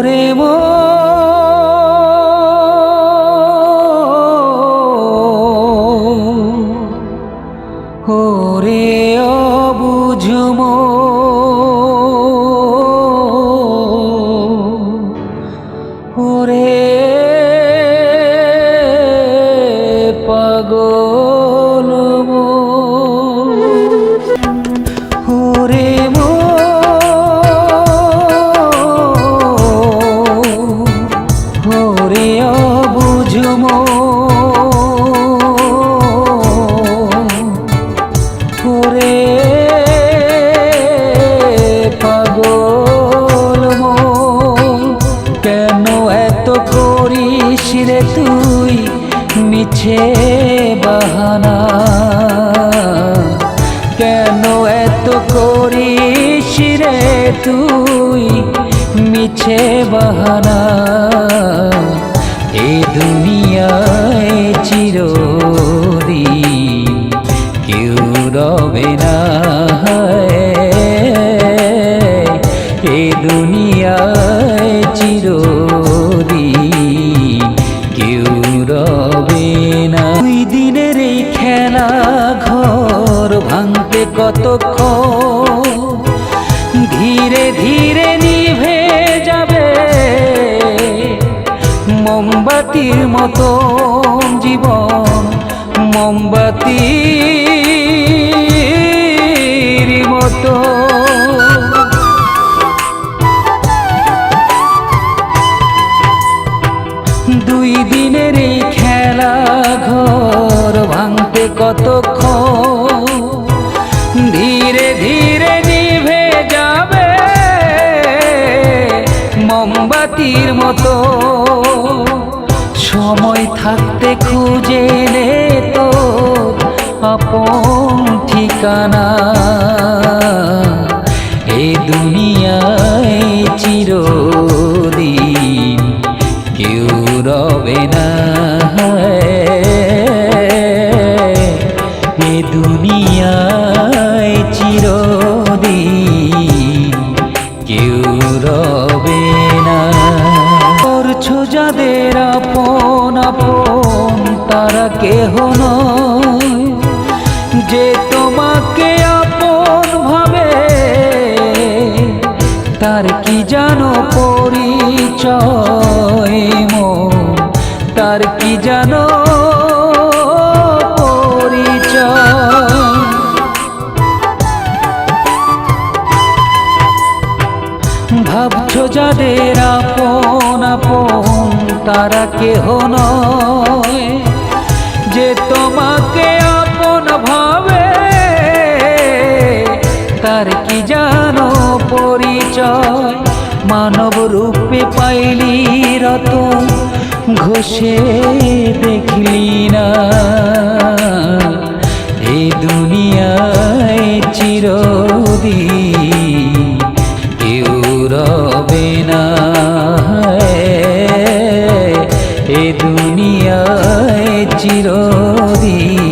ওরে মো ওরে অবুঝমো ওরে পাগল। মিছে বাহানা। কেন এত করিস রে তুই মিছে বাহানা? এ দুনিয়ায় চিরদিন কতক্ষণ ধীরে ধীরে নিভে যাবে? মোমবাতির মতো জীবন, মোমবাতির মতো। দুই দিনের এই খেলা ঘর ভাঙতে কতক্ষণ মোমবাতির মতো। সময় থাকতে খুঁজে নে তো আপন ঠিকানা। এ দুনিয়ায় তারা কেহ নয়। যে তোমাকে আপন ভাবে, তার কি জানো পরিচয় তার কি জানো ভাবছ যাদের আপন আপন, তারা কেহ নয়। তার কি জানো পরিচয়? মানব রূপে পাইলি রতন, ঘষে দেখলি না। এই দুনিয়ায় চিরদিন কেউ রবে না। এ দুনিয়ায় চিরদিন